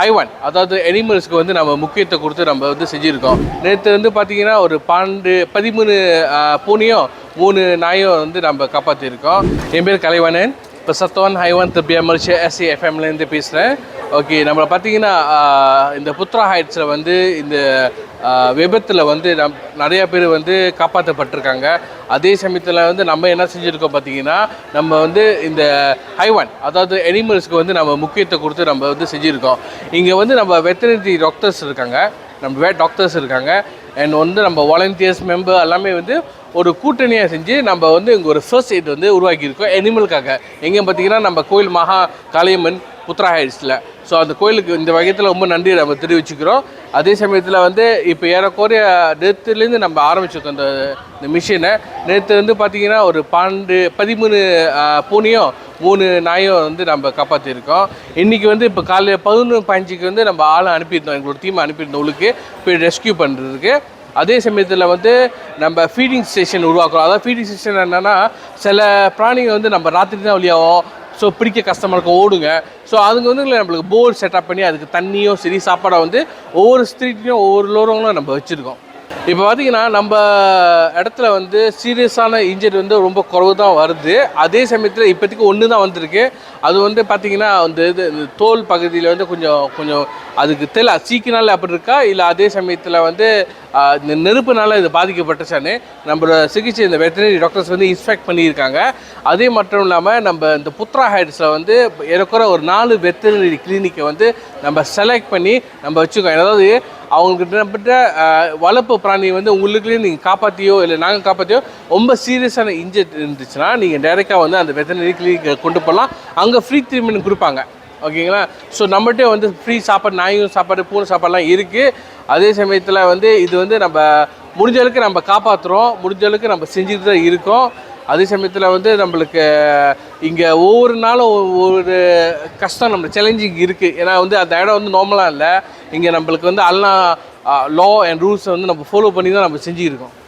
ஹைவான் அதாவது அனிமல்ஸ்க்கு வந்து நம்ம முக்கியத்துவம் கொடுத்து நம்ம வந்து செஞ்சுருக்கோம். நேற்று வந்து பார்த்தீங்கன்னா ஒரு பன்னெண்டு பதிமூணு பூனையும் மூணு நாயும் வந்து நம்ம காப்பாற்றிருக்கோம் என் பேர் கலைவாணன் இப்போ ஹைவன் திருப்பியா மலிஷியா எஸ்சி எஃப்எம்லேருந்து பேசுகிறேன் ஓகே நம்மளை பார்த்தீங்கன்னா இந்த புத்ரா ஹைட்ஸில் வந்து இந்த விபத்தில் வந்து நம் நிறையா பேர் வந்து காப்பாற்றப்பட்டிருக்காங்க. அதே சமயத்தில் வந்து நம்ம என்ன செஞ்சுருக்கோம் பார்த்தீங்கன்னா நம்ம வந்து இந்த ஹைவான் அதாவது அனிமல்ஸ்க்கு வந்து நம்ம முக்கியத்துவம் கொடுத்து நம்ம வந்து செஞ்சுருக்கோம். இங்கே வந்து நம்ம வெட்டரினரி டாக்டர்ஸ் இருக்காங்க. நம்ம வே டாக்டர்ஸ் இருக்காங்க. அண்ட் வந்து நம்ம வாலண்டியர்ஸ் மெம்பர் எல்லாமே வந்து ஒரு கூட்டணியாக செஞ்சு நம்ம வந்து இங்கே ஒரு ஃபர்ஸ்ட் எய்ட் வந்து உருவாக்கியிருக்கோம் அனிமலுக்காக எங்கே பார்த்தீங்கன்னா நம்ம கோயில் மகா காளியம்மன் புத்ரா ஹைட்ஸில் ஸோ அந்த கோயிலுக்கு இந்த வகையத்தில் ரொம்ப நன்றி நம்ம தெரிவிச்சுக்கிறோம். அதே சமயத்தில் வந்து இப்போ ஏறக்குறைய நேற்றுலேருந்து நம்ம ஆரம்பிச்சிருக்கோம் இந்த இந்த மிஷினை நேற்று வந்து பார்த்தீங்கன்னா ஒரு பன்னெண்டு பதிமூணு பூனையும் மூணு நாயும் வந்து நம்ம காப்பாற்றிருக்கோம் இன்றைக்கி வந்து இப்போ காலையில் பதினொன்று பதினஞ்சுக்கு வந்து நம்ம ஆளை அனுப்பியிருந்தோம். எங்களோட டீம் அனுப்பியிருந்தோம் உங்களுக்கு போய் ரெஸ்கியூ பண்ணுறதுக்கு அதே சமயத்தில் வந்து நம்ம ஃபீடிங் ஸ்டேஷன் உருவாக்குறோம். அதாவது ஃபீடிங் ஸ்டேஷன் என்னென்னா சில பிராணிகள் வந்து நம்ம ராத்திரி தான் வழியாகும் ஸோ பிடிக்க கஸ்டமருக்கு ஓடுங்க. ஸோ அதுக்கு வந்து நம்மளுக்கு போர் செட்டப் பண்ணி அதுக்கு தண்ணியும் சரி சாப்பாடை வந்து ஒவ்வொரு ஸ்ட்ரீட்லேயும் ஒவ்வொரு லோரங்களும் நம்ம வச்சுருக்கோம். இப்போ பார்த்தீங்கன்னா நம்ம இடத்துல வந்து சீரியஸான இன்ஜரி வந்து ரொம்ப குறைவு தான் வருது. அதே சமயத்தில் இப்போதைக்கு ஒன்று தான் வந்திருக்கு. அது வந்து பார்த்தீங்கன்னா அந்த இது இந்த தோல் பகுதியில் வந்து கொஞ்சம் கொஞ்சம் அதுக்கு தெரியல சீக்கினால அப்படி இருக்கா? இல்லை அதே சமயத்தில் வந்து இந்த நெருப்புனால இது பாதிக்கப்பட்டுச்சான்னு நம்மளோட சிகிச்சை இந்த வெட்டனரி டாக்டர்ஸ் வந்து இன்ஸ்பெக்ட் பண்ணியிருக்காங்க. அதே மட்டும் இல்லாமல் நம்ம இந்த புத்ரா ஹைட்ஸில் வந்து ஏறக்குற ஒரு நாலு வெட்டினரி கிளினிக்கை வந்து நம்ம செலக்ட் பண்ணி நம்ம வச்சுக்கோம் அதாவது அவங்கக்கிட்ட வளர்ப்பு பிராணியை வந்து உங்களுக்குள்ளேயே நீங்கள் காப்பாற்றியோ இல்லை நாங்கள் காப்பாற்றியோ ரொம்ப சீரியஸான இன்ஜெட் இருந்துச்சுன்னா நீங்கள் டைரெக்டாக வந்து அந்த வெத்தனரி கிளினிக் கொண்டு போகலாம் அங்கே ஃப்ரீ ட்ரீட்மெண்ட் கொடுப்பாங்க. ஓகேங்களா? ஸோ நம்மகிட்ட வந்து ஃப்ரீ சாப்பாடு நாயும் சாப்பாடு பூனை சாப்பாடுலாம் இருக்குது அதே சமயத்தில் வந்து இது வந்து நம்ம முடிஞ்ச அளவுக்கு நம்ம காப்பாற்றுறோம் முடிஞ்ச அளவுக்கு நம்ம செஞ்சுட்டு தான் இருக்கோம். அதே சமயத்தில் வந்து நம்மளுக்கு இங்கே ஒவ்வொரு நாளும் ஒவ்வொரு கஷ்டம் நம்ம சேலஞ்சிங் இருக்குது ஏன்னா வந்து அந்த இடம் வந்து நார்மலாக இல்லை. இங்கே நம்மளுக்கு வந்து எல்லாம் லா அண்ட் ரூல்ஸை வந்து நம்ம ஃபாலோ பண்ணி தான் நம்ம செஞ்சுருக்கோம்